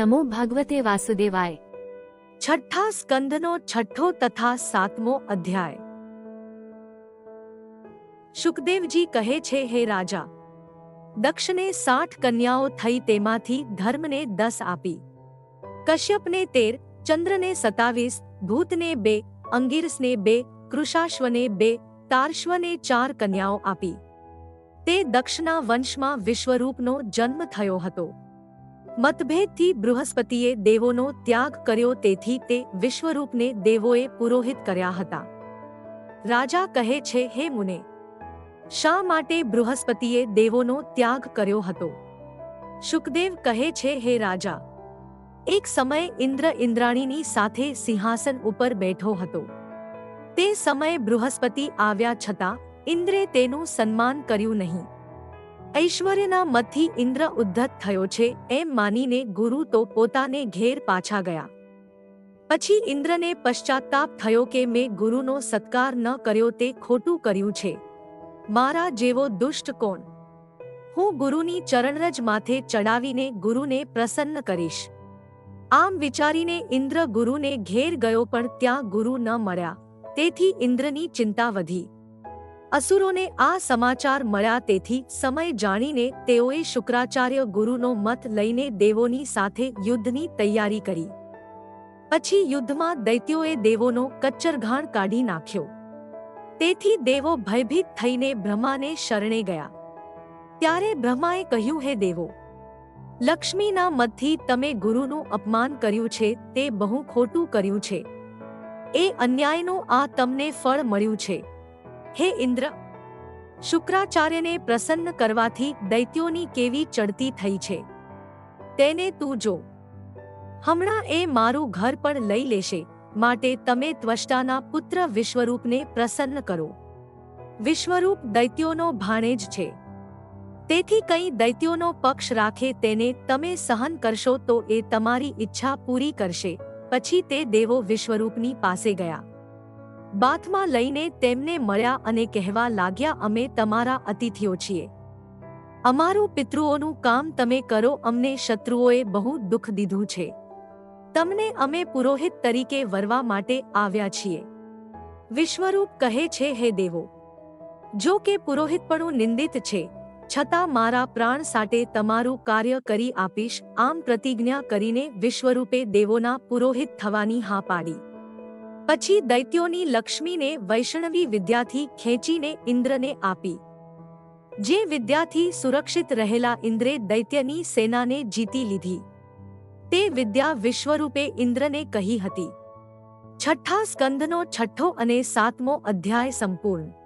નમો ભગવતે વાસુદેવાય છઠ્ઠા સ્કંદનો છઠ્ઠો તથા સાતમો અધ્યાય શુકદેવજી કહે છે હે રાજા દક્ષને સાઠ કન્યાઓ થઈ તેમાંથી ધર્મને દસ આપી કશ્યપને તેર ચંદ્રને સતાવીસ ભૂતને બે અંગીરસને બે કૃષાશ્વને બે તાર્શ્વને ચાર કન્યાઓ આપી તે દક્ષના વંશમાં વિશ્વરૂપનો જન્મ થયો હતો મતભેદથી બૃહસ્પતિએ દેવોનો ત્યાગ કર્યો તેથી તે વિશ્વરૂપને દેવોએ પુરોહિત કર્યા હતા. રાજા કહે છે, હે મુને, શા માટે બૃહસ્પતિએ દેવોનો ત્યાગ કર્યો હતો? શુકદેવ કહે છે, હે રાજા, એક સમયે ઇન્દ્ર ઇન્દ્રાણીની સાથે સિંહાસન ઉપર બેઠો હતો. તે સમયે બૃહસ્પતિ આવ્યા છતાં ઇન્દ્રે તેનું સન્માન કર્યું નહીં. ઐશ્વર્યના મતથી ઇન્દ્ર ઉદ્ધત થયો છે એમ માનીને ગુરુ તો પોતાને ઘેર પાછા ગયા. પછી ઇન્દ્રને પશ્ચાતાપ થયો કે મેં ગુરુનો સત્કાર ન કર્યો તે ખોટું કર્યું છે. મારા જેવો દુષ્ટ કોણ? હું ગુરુની ચરણરજ માથે ચડાવીને ગુરુને પ્રસન્ન કરીશ. આમ વિચારીને ઇન્દ્ર ગુરુને ઘેર ગયો પણ ત્યાં ગુરુ ન મળ્યા. તેથી ઇન્દ્રની ચિંતા વધી અસુરોને આ સમાચાર મળ્યા તેથી સમય જાણીને તેઓએ શુક્રાચાર્ય ગુરુનો મત લઈને દેવોની સાથે યુદ્ધની તૈયારી કરી. પછી યુદ્ધમાં દૈત્યોએ દેવોનો કચ્છરઘાણ કાઢી નાખ્યો. તેથી દેવો ભયભીત થઈને બ્રહ્માને શરણે ગયા. ત્યારે બ્રહ્માએ કહ્યું, હે દેવો, લક્ષ્મીના મતથી તમે ગુરુનું અપમાન કર્યું છે, તે બહુ ખોટું કર્યું છે. એ અન્યાયનું આ તમને ફળ મળ્યું છે. હે ઇન્દ્ર, શુક્રાચાર્યને પ્રસન્ન કરવાથી દૈત્યોની કેવી ચડતી થઈ છે? તેને તું જો. હમણાં એ મારું ઘર પણ લઈ લેશે, માટે તમે ત્વષ્ટાના પુત્ર વિશ્વરૂપને પ્રસન્ન કરો. વિશ્વરૂપ દૈત્યોનો ભાણેજ છે. તેથી કંઈ દૈત્યોનો પક્ષ રાખે તેને તમે સહન કરશો તો એ તમારી ઈચ્છા પૂરી કરશે, પછી તે દેવો વિશ્વરૂપની પાસે ગયા. બાથમાં લઈને તેમને મળ્યા અને કહેવા લાગ્યા, અમે તમારા અતિથિઓ છીએ. અમારું પિતૃઓનું કામ તમે કરો, અમને શત્રુઓએ બહુ દુઃખ દીધું છે. તમને અમે પુરોહિત તરીકે વરવા માટે આવ્યા છીએ. વિશ્વરૂપ કહે છે, હે દેવો, જો કે પુરોહિતપણું નિંદિત છે, છતાં મારા પ્રાણ સાથે તમારું કાર્ય કરી આપીશ, આમ પ્રતિજ્ઞા કરીને વિશ્વરૂપે દેવોના પુરોહિત થવાની હા પાડી. પછી દૈત્યોની લક્ષ્મીને વૈષ્ણવી વિદ્યાથી ખેંચીને ઇન્દ્રને આપી. જે વિદ્યાથી સુરક્ષિત રહેલા ઇન્દ્રે દૈત્યની સેનાને જીતી લીધી. તે વિદ્યા વિશ્વરૂપે ઇન્દ્રને કહી હતી. છઠ્ઠા સ્કંદનો છઠ્ઠો અને સાતમો અધ્યાય સંપૂર્ણ.